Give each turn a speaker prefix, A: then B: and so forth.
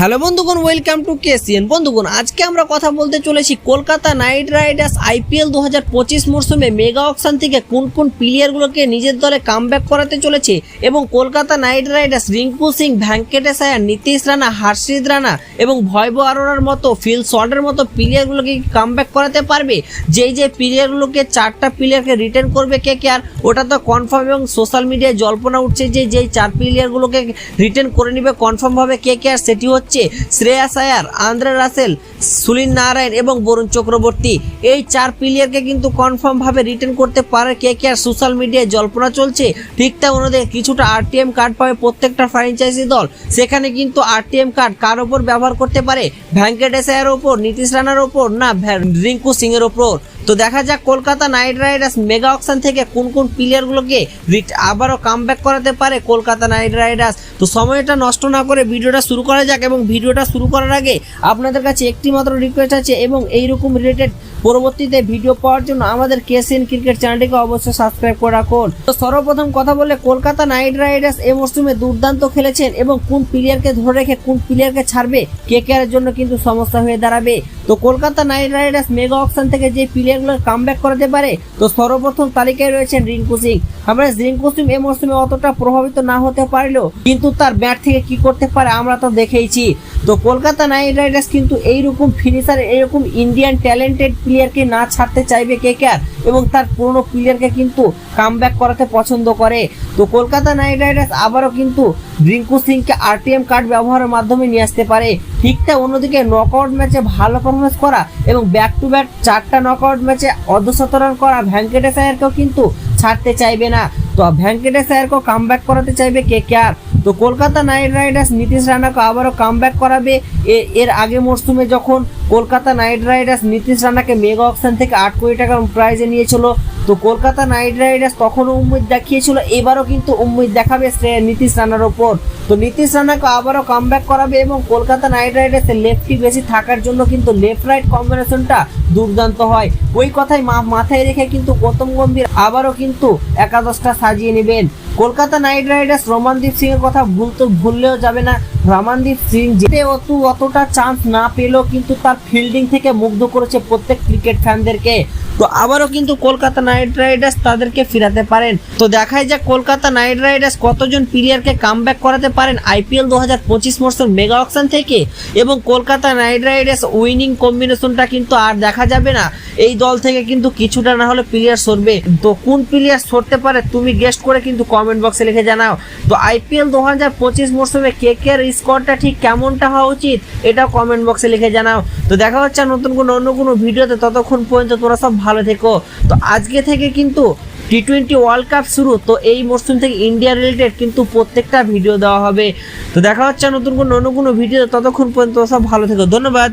A: Hello বন্ধুগণ welcome to KCN বন্ধুগণ, আজকে আমরা কথা বলতে চলেছি কলকাতা নাইট রাইডার্স আইপিএল দু হাজার পঁচিশ মরশুমে মেগা অকশন থেকে কোন কোন প্লেয়ারগুলোকে নিজের দলে কামব্যাক করাতে চলেছে এবং কলকাতা নাইট রাইডার্স রিঙ্কু সিং ভ্যাঙ্কেটেশ আয়ার নীতিশ রানা হর্ষিত রানা এবং ভয়ব আরোরার মতো, ফিল শর্টের মতো প্লেয়ারগুলোকে কামব্যাক করাতে পারবে? যেই যে প্লেয়ারগুলোকে চারটা প্লেয়ারকে রিটার্ন করবে কে কে আর, ওটা তো কনফার্ম এবং সোশ্যাল মিডিয়ায় জল্পনা উঠছে যে যেই চার প্লেয়ারগুলোকে রিটার্ন করে নিবে কনফার্মভাবে কে কে আর, সেটি হচ্ছে শ্রেয়াস আয়ার আন্দ্রে রাসেল, সুনীল নারায়ণ এবং বরুণ চক্রবর্তী। এই চার প্লেয়ারকে কিন্তু কনফার্ম ভাবে রিটার্ন করতে পারে কে কে আর সোশ্যাল মিডিয়ায় জল্পনা চলছে। ঠিক তা অনুযায়ী কিছুটা আরটিএম কার্ড পাবে প্রত্যেকটা ফ্র্যাঞ্চাইজি দল। সেখানে কিন্তু আরটিএম কার্ড কার ওপর ব্যবহার করতে পারে? ভ্যাঙ্কটেশ আয়ার ওপর নীতিশ রানার ওপর না রিঙ্কু সিং এর ওপর তো দেখা যাক Kolkata Knight Riders mega auction থেকে কোন কোন প্লেয়ারগুলোকে আবারও কামব্যাক করাতে পারে কলকাতা নাইট রাইডার্স। তো সময়টা নষ্ট না করে ভিডিওটা শুরু করা যাক এবং ভিডিওটা শুরু করার আগে আপনাদের কাছে একটি মাত্র রিকোয়েস্ট আছে এবং এইরকম রিলেটেড পরবর্তীতে ভিডিও পাওয়ার জন্য আমাদের কেসিএন ক্রিকেট চ্যানেলটিকে অবশ্যই সাবস্ক্রাইব করে রাখুন। তো সর্বপ্রথম কথা বলে কলকাতা নাইট রাইডার্স এই মরশুমে দুর্দান্ত খেলেছেন এবং কোন প্লেয়ারকে ধরে রেখে কোন প্লেয়ারকে ছাড়বে? কে এর জন্য কিন্তু সমস্যা হয়ে দাঁড়াবে। তো Kolkata Knight Riders mega auction থেকে যে প্লেয়ারগুলো কামব্যাক করাতে পারে? তো সর্বপ্রথম তালিকায় রয়েছেন রিঙ্কু সিং। আমরা রিঙ্কু সিং এ মরশুমে অতটা প্রভাবিত না হতে পারলেও কিন্তু তার ব্যাট থেকে কি করতে পারে আমরা তো দেখেইছি। তো কলকাতা নাইট রাইডার্স কিন্তু এইরকম ফিনিশার এরকম ইন্ডিয়ান ট্যালেন্টেড প্লেয়ারকে না ছাড়তে চাইবে কে কে আর? এবং তার পুরনো প্লেয়ারকে কিন্তু কামব্যাক করাতে পছন্দ করে। তো কলকাতা নাইট রাইডার্স আবারও কিন্তু রিঙ্কু সিংকে আরটিএম কার্ড ব্যবহারের মাধ্যমে নিয়ে আসতে পারে। ঠিকটা অন্যদিকে নকআউট ম্যাচে ভালো পারফরমেন্স করা এবং ব্যাক টু ব্যাক চারটা নকআউট ম্যাচে অর্ধশত রান করা ভ্যাঙ্কটেশ আয়ারকেও কিন্তু ছাড়তে চাইবে না। তো ভ্যাঙ্কটেশ কাম ব্যাক করাতে চাইবে কে কে আর? তো কলকাতা নাইট রাইডার্স নীতিশ রানাকে আবারও কামব্যাক করাবে। এ- এর আগে মরশুমে যখন কলকাতা নাইট রাইডার্স নীতিশ রানাকে মেগা অকশন থেকে আট কোটি টাকার প্রাইজে নিয়েছিল তো কলকাতা নাইট রাইডার্স তখনও উম্মিদ দেখিয়েছিল, এবারও কিন্তু উম্মিদ দেখাবে সে নীতিশ রানার ওপর। তো নীতিশ রানাকে আবারও কামব্যাক করাবে এবং কলকাতা নাইট রাইডার্সের লেফটি বেশি থাকার জন্য কিন্তু লেফট রাইট কম্বিনেশনটা দুর্দান্ত হয়। ওই কথাই মাথায় রেখে কিন্তু গৌতম গম্ভীর আবারও কিন্তু একাদশটা সাজিয়ে নেবেন। কলকাতা নাইট রাইডার্স রমানদীপ সিং এর কথা ভুলতে ভুললেও যাবে না। রমানদীপ সিং যেতে অত অতটা চান্স না পেলেও কিন্তু তার ফিল্ডিং থেকে মুগ্ধ করেছে প্রত্যেক ক্রিকেট ফ্যানদেরকে তো আবারও কিন্তু কলকাতা নাইট রাইডার্স তাদেরকে ফিরাতে পারেন। তো দেখাই যাক কলকাতা নাইট রাইডার্স কতজন প্লেয়ারকে কামব্যাক করাতে পারেন আইপিএল দু হাজার পঁচিশ মরশুম মেগা অকশন থেকে এবং কলকাতা নাইট রাইডার্স উইনিং কম্বিনেশনটা কিন্তু আর দেখা যাবে না। এই দল থেকে কিন্তু কিছুটা না হলে প্লেয়ার সরবে। তো কোন প্লেয়ার সরতে পারে তুমি গেস্ট করে কিন্তু কমেন্ট বক্সে লিখে জানাও। তো আইপিএল দু হাজার পঁচিশ মরশুমে কে কে স্কোরটা ঠিক কেমনটা হওয়া উচিত এটাও কমেন্ট বক্সে লিখে জানাও। তো দেখা হচ্ছে নতুন কোনো অন্য কোনো ভিডিওতে, ততক্ষণ পর্যন্ত তোরা সব ভালো থেকো। তো আজকে থেকে কিন্তু টি টোয়েন্টি ওয়ার্ল্ড কাপ শুরু, তো এই মরশুম থেকে ইন্ডিয়া রিলেটেড কিন্তু প্রত্যেকটা ভিডিও দেওয়া হবে। তো দেখা হচ্ছে নতুন কোনো অন্য কোনো ভিডিও ততক্ষণ পর্যন্ত সব ভালো থেকো। ধন্যবাদ।